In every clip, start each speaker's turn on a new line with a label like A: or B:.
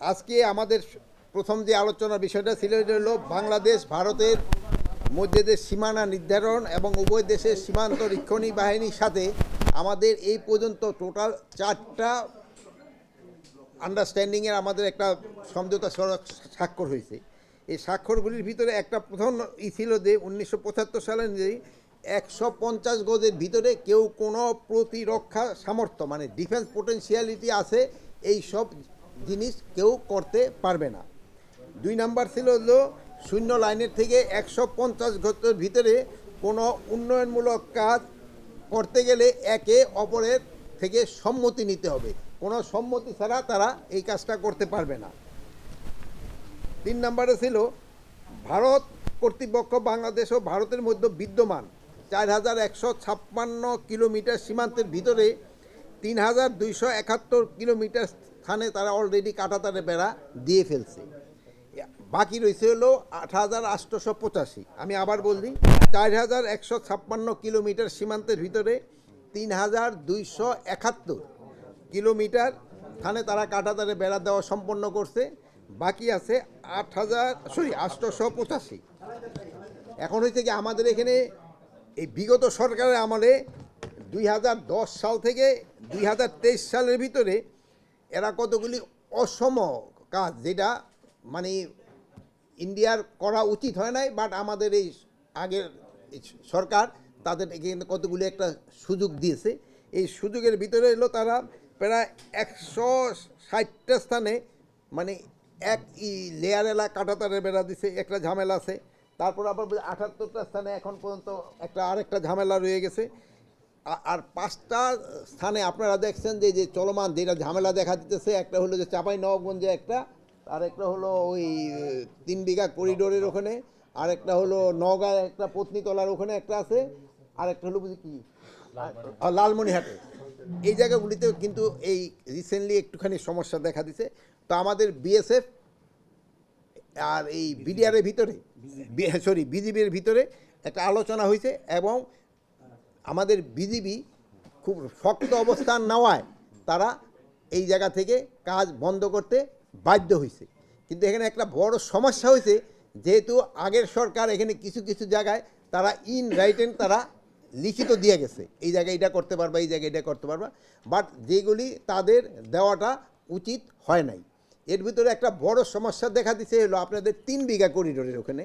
A: আজকে আমাদের প্রথম যে আলোচনার বিষয়টা ছিল, এটা হলো বাংলাদেশ, ভারতের মধ্যে যে সীমানা নির্ধারণ এবং উভয় দেশের সীমান্ত রক্ষণী বাহিনীর সাথে আমাদের এই পর্যন্ত টোটাল চারটা আন্ডারস্ট্যান্ডিংয়ের আমাদের একটা সমঝোতা স্বাক্ষর হয়েছে। এই স্বাক্ষরগুলির ভিতরে একটা প্রথম ই ছিল যে উনিশশো পঁচাত্তর সালে অনুযায়ী একশো পঞ্চাশ গজের ভিতরে কেউ কোনো প্রতিরক্ষা সামর্থ্য মানে ডিফেন্স পোটেন্সিয়ালিটি আছে, এই সব জিনিস কেউ করতে পারবে না। দুই নাম্বার ছিল হলো, শূন্য লাইনের থেকে একশো পঞ্চাশ গজের ভিতরে কোনো উন্নয়নমূলক কাজ করতে গেলে একে অপরের থেকে সম্মতি নিতে হবে। কোনো সম্মতি ছাড়া তারা এই কাজটা করতে পারবে না। তিন নম্বরে ছিল, ভারত কর্তৃপক্ষ বাংলাদেশ ও ভারতের মধ্যে বিদ্যমান চার হাজার একশো ছাপ্পান্ন কিলোমিটার সীমান্তের ভিতরে তিন হাজার দুইশো একাত্তর কিলোমিটার স্থানে তারা অলরেডি কাটাতারে বেড়া দিয়ে ফেলছে। বাকি রয়েছে হলো আট হাজার আটশোশো পঁচাশি। আমি আবার বলছি, চার হাজার একশো ছাপ্পান্ন কিলোমিটার সীমান্তের ভিতরে তিন হাজার দুইশো একাত্তর কিলোমিটার স্থানে তারা কাটাতারে বেড়া দেওয়া সম্পন্ন করছে। বাকি আছে আট হাজার, সরি আটশোশো পঁচাশি। এখন হয়েছে কি আমাদের এখানে এই বিগত সরকারের আমলে দুই হাজার দশ সাল থেকে দুই হাজার তেইশ সালের ভিতরে এরা কতগুলি অসম কাজ, যেটা মানে ইন্ডিয়ার করা উচিত হয় নাই বাট আমাদের এই আগের সরকার তাদের এখানে কতগুলি একটা সুযোগ দিয়েছে। এই সুযোগের ভিতরে এলো তারা প্রায় একশো ষাটটা স্থানে মানে এক লেয়ার এলা কাটাতারের বেড়া দিছে, একটা ঝামেলা আছে। তারপর আবার আঠাত্তরটা স্থানে এখন পর্যন্ত একটা আরেকটা ঝামেলা রয়ে গেছে। আর পাঁচটা স্থানে আপনারা দেখছেন যে যে চলমান যেটা ঝামেলা দেখা দিতেছে একটা হলো যে চাপাই নবগঞ্জে একটা আর একটা হলো ওই তিন বিঘা করিডোরের ওখানে আর একটা হলো নগাঁয় একটা পত্নীতলার ওখানে একটা আছে আর একটা হলো বুঝি কি? লালমনিহাটে এই জায়গাগুলিতেও কিন্তু এই রিসেন্টলি একটুখানি সমস্যা দেখা দিছে। তো আমাদের বিএসএফ আর এই বিডিআরের ভিতরে সরি বিজিবির ভিতরে একটা আলোচনা হয়েছে এবং আমাদের বিজিবি খুব শক্ত অবস্থান নেওয়ায় তারা এই জায়গা থেকে কাজ বন্ধ করতে বাধ্য হয়েছে। কিন্তু এখানে একটা বড় সমস্যা হয়েছে, যেহেতু আগের সরকার এখানে কিছু কিছু জায়গায় তারা ইন রাইটেন তারা লিখিত দিয়ে গেছে, এই জায়গায় এটা করতে পারবা, এই জায়গায় এটা করতে পারবা বাট যেগুলি তাদের দেওয়াটা উচিত হয় নাই। এর ভিতরে একটা বড় সমস্যা দেখা দিচ্ছে হলো আপনাদের তিন বিঘা করিডোরের ওখানে।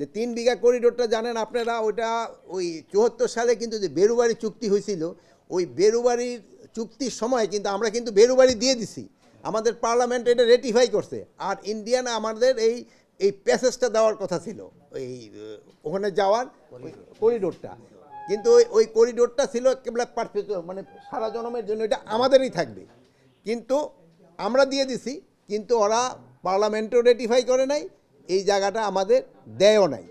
A: যে তিন বিঘা করিডোরটা জানেন আপনারা ওটা ওই চুয়াত্তর সালে কিন্তু যে বেরুবাড়ি চুক্তি হয়েছিল, ওই বেরুবাড়ির চুক্তির সময় কিন্তু আমরা কিন্তু বেরুবাড়ি দিয়ে দিছি। আমাদের পার্লামেন্ট এটা রেটিফাই করছে। আর ইন্ডিয়ান আমাদের এই এই প্যাসেজটা দেওয়ার কথা ছিল এই ওখানে যাওয়ার করিডোরটা। কিন্তু ওই ওই করিডোরটা ছিল কেবল পারফেক্ট মানে সারা জনমের জন্য, এটা আমাদেরই থাকবে। কিন্তু আমরা দিয়ে দিছি, কিন্তু ওরা পার্লামেন্টও রেটিফাই করে নাই এই জায়গাটা আমাদের দেয়ও নাই।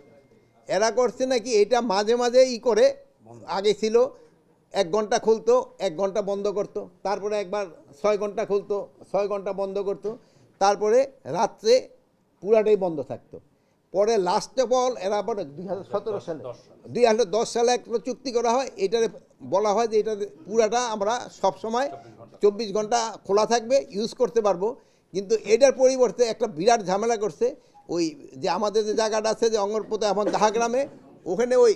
A: এরা করছে নাকি এটা মাঝে মাঝে ই করে আগে ছিল এক ঘণ্টা খুলতো এক ঘণ্টা বন্ধ করতো তারপরে একবার ছয় ঘণ্টা খুলতো ছয় ঘণ্টা বন্ধ করতো তারপরে রাত্রে পুরাটাই বন্ধ থাকতো। পরে লাস্ট অফ অল এরা পরে দুই হাজার সতেরো সালে দুই হাজার দশ সালে একটা চুক্তি করা হয় এটারে বলা হয় যে এটা পুরাটা আমরা সব সময় চব্বিশ ঘণ্টা খোলা থাকবে ইউজ করতে পারব। কিন্তু এটার পরিবর্তে একটা বিরাট ঝামেলা করছে। ওই যে আমাদের যে জায়গাটা আছে, যে অঙ্গরপোতা এখন দাহাগ্রামে, ওখানে ওই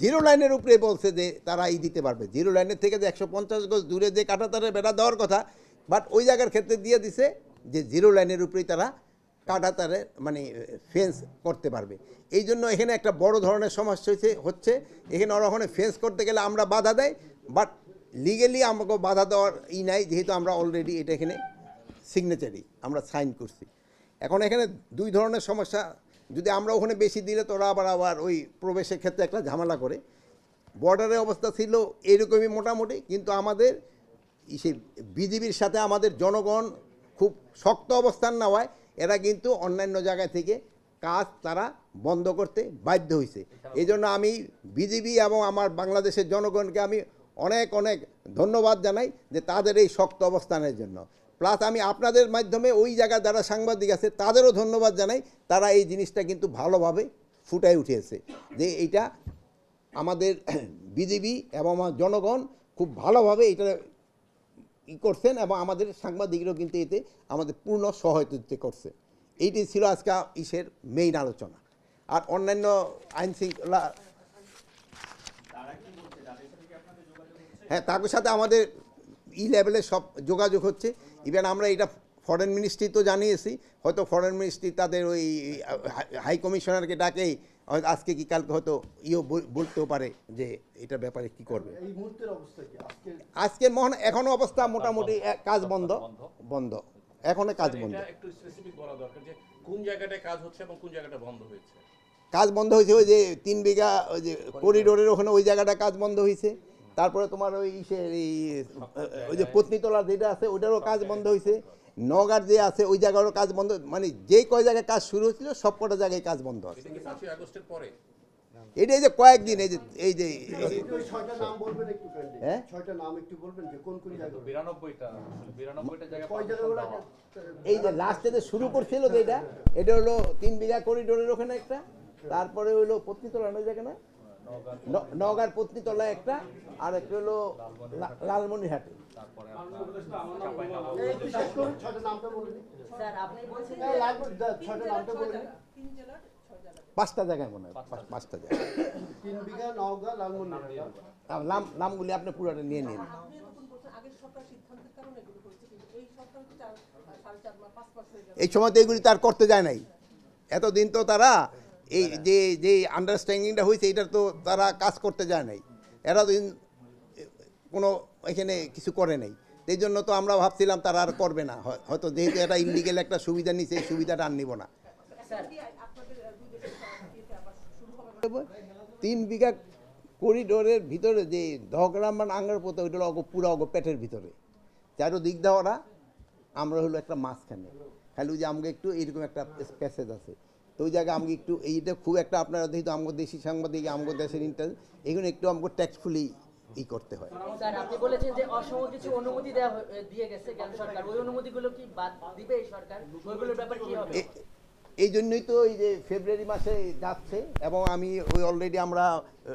A: জিরো লাইনের উপরে বলছে যে তারা এই দিতে পারবে। জিরো লাইনের থেকে যে একশো পঞ্চাশ গজ দূরে যে কাঁটাতারে বেড়া দেওয়ার কথা বাট ওই জায়গার ক্ষেত্রে দিয়ে দিছে যে জিরো লাইনের উপরেই তারা কাটা কাঁটাতারে মানে ফেন্স করতে পারবে। এই জন্য এখানে একটা বড় ধরনের সমস্যা হয়েছে, হচ্ছে এখানে ওরা ওখানে ফেন্স করতে গেলে আমরা বাধা দেয় বাট লিগেলি আমাকে বাধা দেওয়ার ই নাই, যেহেতু আমরা অলরেডি এটা এখানে সিগনেচারি আমরা সাইন করছি। এখন এখানে দুই ধরনের সমস্যা, যদি আমরা ওখানে বেশি দিলে তোরা আবার আবার ওই প্রবেশের ক্ষেত্রে একটা ঝামেলা করে। বর্ডারের অবস্থা ছিল এরকমই মোটামুটি, কিন্তু আমাদের সেই বিজিবির সাথে আমাদের জনগণ খুব শক্ত অবস্থান নেওয়ায় এরা কিন্তু অন্যান্য জায়গা থেকে কাজ তারা বন্ধ করতে বাধ্য হয়েছে। এই জন্য আমি বিজিবি এবং আমার বাংলাদেশের জনগণকে আমি অনেক অনেক ধন্যবাদ জানাই যে তাদের এই শক্ত অবস্থানের জন্য। প্লাস আমি আপনাদের মাধ্যমে ওই জায়গায় যারা সাংবাদিক আছে, তাদেরও ধন্যবাদ জানাই। তারা এই জিনিসটা কিন্তু ভালোভাবে ফুটাই উঠেছে যে এইটা আমাদের বিজেপি এবং আমার জনগণ খুব ভালোভাবে এটা ই করছেন এবং আমাদের সাংবাদিকরাও কিন্তু এতে আমাদের পূর্ণ সহায়তা করছে। এইটি ছিল আজকে ইসের মেইন আলোচনা। আর অন্যান্য আইন শৃঙ্খলা হ্যাঁ তাদের সাথে আমাদের ই লেভেলে সব যোগাযোগ হচ্ছে। ইভেন আমরা এটা ফরেন মিনিস্ট্রি তো জানিয়েছি হয়তো ফরেন মিনিস্ট্রি তাদের ওই হাই কমিশনারকে ডাকেই হয়তো আজকে কি কালকে হয়তো ইও বলতেও পারে যে এটা ব্যাপারে কি করবে।
B: এই মুহূর্তের অবস্থা কি? আজকে
A: আজকের মহন এখনও অবস্থা মোটামুটি এক- কাজ বন্ধ। বন্ধ। এখনও কাজ বন্ধ।
C: একটু স্পেসিফিক বলা দরকার যে কোন জায়গাটায় কাজ হচ্ছে এবং কোন জায়গাটা বন্ধ হয়েছে?
A: কাজ বন্ধ হয়েছে ওই যে তিন বিঘা ওই যে করিডোরের ওখানে ওই জায়গাটা কাজ বন্ধ হয়েছে। তারপরে তোমার ওই এই ওই যে পত্নীতলা যেটা আছে ওটারও কাজ বন্ধ হয়েছে। নগার যে আছে ওই জায়গারও কাজ বন্ধ মানে যে কয় জায়গায় কাজ শুরু হয়েছিল সব কটা জায়গায় কাজ বন্ধ আছে।
C: এটা
A: এই যে কয়েকদিন এই যে এই যে
B: ছয়টা নাম বলবেন একটু
A: হ্যাঁ?
B: ছয়টা নাম একটু বলবেন যে কোন কোন জায়গা
D: বিরানব্বইটা বিরানব্বইটা জায়গায়
B: কয় জায়গা ওরা
A: এই যে লাস্টে যে শুরু করছিল যে এটা এটা হলো তিন বিঘা করিডোরের ওখানে একটা তারপরে হলো পত্নীতলা নয় জায়গা ন- নওগাঁর পত্নীতলা একটা আর একটা হলো লালমনিরহাটে।
B: দিন
A: পাঁচটা জায়গায় মনে হয় পাঁচটা। জায়গায়। নাম নামগুলি আপনি পুরোটা নিয়ে নিন।
E: হয়ে
A: এই সময় তো এগুলি তার করতে যায় নাই। এতদিন তো তারা এই যে যে আন্ডারস্ট্যান্ডিংটা হয়েছে এটার তো তারা কাজ করতে যায় নাই। এরা তো কোনো এখানে কিছু করে নাই। এই জন্য তো আমরা ভাবছিলাম তারা আর করবে না। হয়- হয়তো যেহেতু এটা ইলিগেল একটা সুবিধা নিছে এই সুবিধাটা আর নিব না।
F: স্যার
E: আপনাদের আহ, দুই দেশের ইয়েতে আবার শুরু হবে
A: তিন বিঘা করিডোরের ভিতরে যে দহগ্রাম আঙ্গার পোতা ওইটা অগ পুরো অগ পেটের ভিতরে। চারো দিক দেওয়া ওরা আমরা হলো একটা মাঝখানে। খালি যে আমাকে একটু এইরকম একটা প্যাসেজ আছে। তো ওই জায়গায় আমাকে একটু এইটা খুব একটা আপনারা যেহেতু আমাকে দেশি সাংবাদিক আমাকে দেশের ইন্টার এগুলো একটু আমাকে ট্যাক্সফুলি ই করতে হয়।
F: স্যার আপনি বলেছেন যে অসম কিছু অনুমতি দেওয়া দিয়ে গেছে কেন সরকার? ওই অনুমতিগুলো কি বাদ দিবে এই সরকার? ওইগুলোর ব্যাপার কি হবে?
A: এ- এই জন্যই তো এই যে ফেব্রুয়ারি মাসে যাচ্ছে এবং আমি ওই অলরেডি আমরা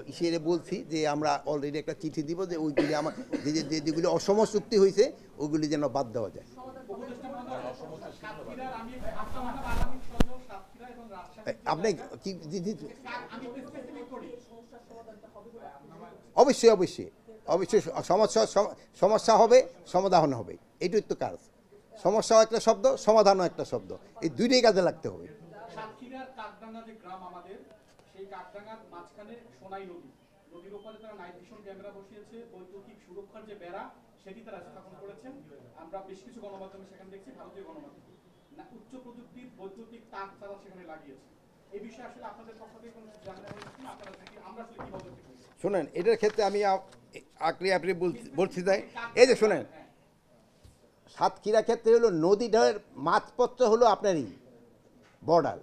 A: ইসে বলছি যে আমরা অলরেডি একটা চিঠি দিব যে ওইগুলি আমার যে যে- যে যেগুলি অসম চুক্তি হয়েছে ওইগুলি যেন বাদ দেওয়া যায়। আপনি কি অবশ্যই অবশ্যই। অবশ্যই সমস্যা সমস্যা হবে, সমাধান হবে। এটাই তো কাজ। সমস্যাও একটা শব্দ, সমাধানও একটা শব্দ। এই দুইটাই কাজে লাগতে হবে।
G: আমরা বেশ কিছু গণমাধ্যমে সেখানে দেখছি, ভারতীয় গণমাধ্যম। না উচ্চ প্রযুক্তির বৈদ্যুতিক তার তারা সেখানে লাগিয়েছে?
A: শোনেন এটার ক্ষেত্রে আমি আ- আকরি আপনি বলছি তাই। এই যে শোনেন সাতক্ষীরা ক্ষেত্রে হলো নদীটার মাঝপথ হলো আপনারই বর্ডার।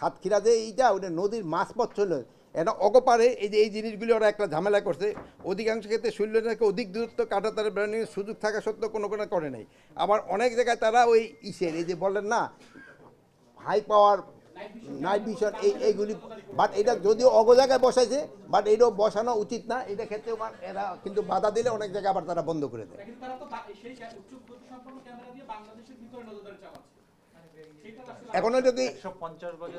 A: সাতক্ষীরা যে এইটা ওটা নদীর মাঝপথ হলো এটা অগপারে এই যে এই জিনিসগুলি ওরা একটা ঝামেলা করছে। অধিকাংশ ক্ষেত্রে শৈলটাকে অধিক দূরত্ব কাটা তারা বেড়ানোর সুযোগ থাকা সত্ত্বেও কোনো কোনো করে নাই। আবার অনেক জায়গায় তারা ওই ইসের, এই যে বলেন না হাই পাওয়ার নাইট ভিশন এই, এইগুলি বাট এটা যদিও অগ জায়গায় বসাইছে বাট এটাও বসানো উচিত না। এটা ক্ষেত্রে এরা কিন্তু বাধা দিলে অনেক জায়গায় আবার তারা বন্ধ করে দেয়।
G: বা-
A: এখনও যদি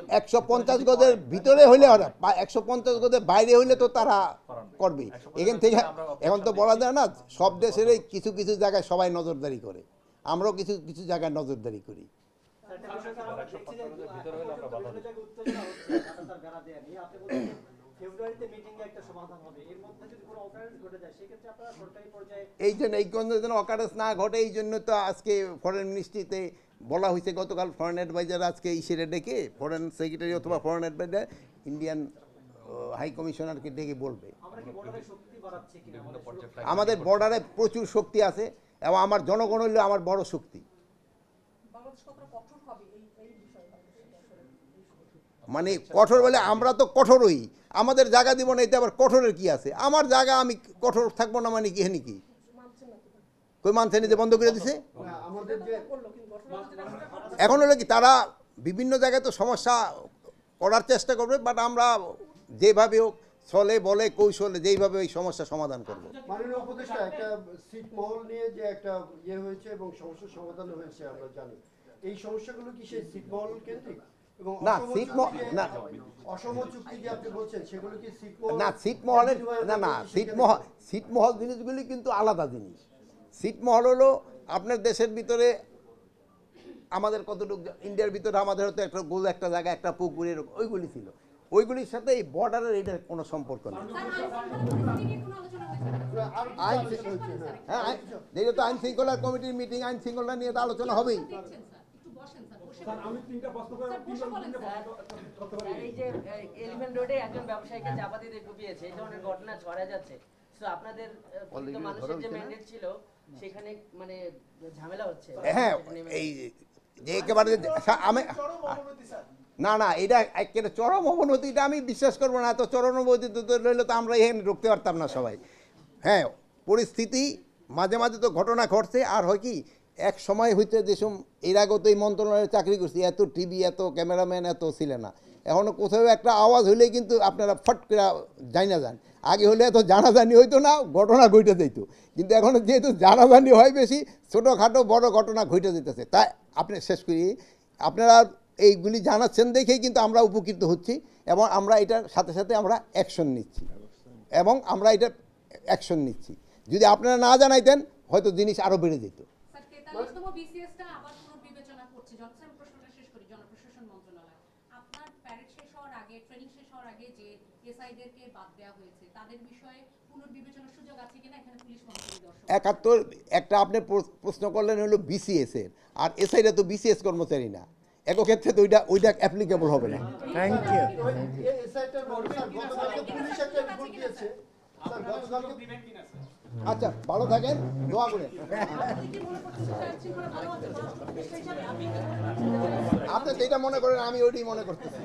D: একশো পঞ্চাশ গজের
A: ভিতরে হইলে ওরা একশো পঞ্চাশ গজের বাইরে হইলে তো তারা করবে। এখান থেকে এখন তো বলা যায় না সব দেশেরই কিছু কিছু জায়গায় সবাই নজরদারি করে। আমরাও কিছু কিছু জায়গায় নজরদারি করি।
D: ভিতরে হলে আমরা বাধা দিই।
H: ফেব্রুয়ারিতে মিটিং এ একটা সমাধান হবে এর মধ্যে যদি কোনো অকারেন্স ঘটে যায় সেক্ষেত্রে আপনারা সরকারি পর্যায়ে
A: এই জন্য এই যেন অকারেন্স না ঘটে এই জন্য তো আজকে ফরেন মিনিস্ট্রিতে বলা হয়েছে গতকাল ফরেন অ্যাডভাইজার আজকে ইসেরে ডেকে ফরেন সেক্রেটারি অথবা ফরেন অ্যাডভাইজার ইন্ডিয়ান হাই কমিশনারকে ডেকে বলবে। আমাদের বর্ডারে প্রচুর শক্তি আছে এবং আমার জনগণ হইল আমার বড় শক্তি। মানে কঠোর বলে আমরা তো কঠোরই। আমাদের জায়গা দিব না, এতে আবার কঠোরের কি আছে? আমার জায়গা আমি কঠোর থাকব না মানে কি হেনি কি?
E: মানছেন না তো
A: কই মানছে নিতে বন্ধ করে দিছে?
B: যে
A: এখন হলো কি তারা বিভিন্ন জায়গায় তো সমস্যা করার চেষ্টা করবে বাট আমরা যেভাবে হোক ছলে বলে কৌশলে যেইভাবে এই সমস্যা সমাধান করব।
B: মাননীয় উপদেষ্টা একটা নিয়ে যে একটা ইয়ে হয়েছে এবং সমস্যার সমাধান হয়েছে আমরা জানি। এই সমস্যাগুলো কি সেই ছিটমহল কেন্দ্রিক?
A: না, ছিটমহল- না।
B: অসম চুক্তি যে আপনি বলছেন সেগুলো কি ছিটমহল
A: না না না
B: সেখানে-
A: ছিটমহল ছিটমহল জিনিসগুলি কিন্তু আলাদা জিনিস। ছিটমহল হলো আপনার দেশের ভিতরে আমাদের কতটুকু ইন্ডিয়ার ভিতরে আমাদের হয়তো একটা গোল একটা জায়গা একটা পুকুর এরকম ওইগুলি ছিল। ওইগুলির সাথে এই বর্ডারের এটার কোনো সম্পর্ক নেই।
B: আর
A: আইন
B: হ্যাঁ।
A: হ্যাঁ আইন- যেহেতু আইন শৃঙ্খলা কমিটির মিটিং আইন শৃঙ্খলা নিয়ে তো আলোচনা হবেই।
F: এই যে এলিফ্যান্ট রোডে একজন ব্যবসায়ীকে চাপা দিয়ে কুপিয়েছে এই ধরনের ঘটনা ছড়া যাচ্ছে। তো আপনাদের মানুষের যে ম্যান্ডেট ছিল সেখানে মানে ঝামেলা হচ্ছে।
A: হ্যাঁ এই যে একেবারে আমি না না এটা একেবারে চরম অবনতি এটা আমি বিশ্বাস করব না। এত চরম অবনতি তো রইলে তো আমরা এখানে ঢুকতে পারতাম না সবাই। হ্যাঁ পরিস্থিতি মাঝে মাঝে তো ঘটনা ঘটছে। আর হয় কি এক সময় হইতে যেসব এর আগে তো এই মন্ত্রণালয়ে চাকরি করছি। এত টিভি এত ক্যামেরাম্যান এত ছিল না। এখনও কোথাও একটা আওয়াজ হইলেই কিন্তু আপনারা ফট করে যাই না যান। আগে হলে এত জানাজানি হইতো না, ঘটনা ঘটে যেত কিন্তু এখন যেহেতু জানাজানি হয় বেশি, ছোটোখাটো বড় ঘটনা ঘটে যেতেছে তাই আপনি শেষ করি। আপনারা এইগুলি জানাচ্ছেন দেখেই কিন্তু আমরা উপকৃত হচ্ছি এবং আমরা এটার সাথে সাথে আমরা অ্যাকশন নিচ্ছি। এবং আমরা এটা অ্যাকশন নিচ্ছি। যদি আপনারা না জানাইতেন, হয়তো জিনিস আরও বেড়ে যেত
I: স্যার তেতাল্লিশতম বিসিএসটা আবার পুনর্বিবেচনা করছে জনসন প্রশ্নটা শেষ করি জনপ্রশাসন মন্ত্রণালয় আপনার প্যারেড শেষ হওয়ার আগে ট্রেনিং শেষ হওয়ার আগে যে এসআইদেরকে বাদ দেওয়া হয়েছে। তাদের বিষয়ে পুনর্বিবেচনার সুযোগ আছে কিনা এখানে পুলিশ
A: একাত্তর একটা আপনি প্র- প্রশ্ন করলেন হলো বিসিএস এর। আর এসআইরা তো বিসিএস কর্মচারী না। একক্ষেত্রে তো ওইটা ওইটা অ্যাপ্লিকেবল হবে না।
B: থ্যাংক ইউ এসআইটার মধ্যে স্যার গতকালকে পুলিশ একটা রিপোর্ট দিয়েছে।
A: আচ্ছা ভালো থাকেন দোয়া করে।
E: আপনি
A: যেটা মনে করেন আমি ওইটাই মনে করতেছি।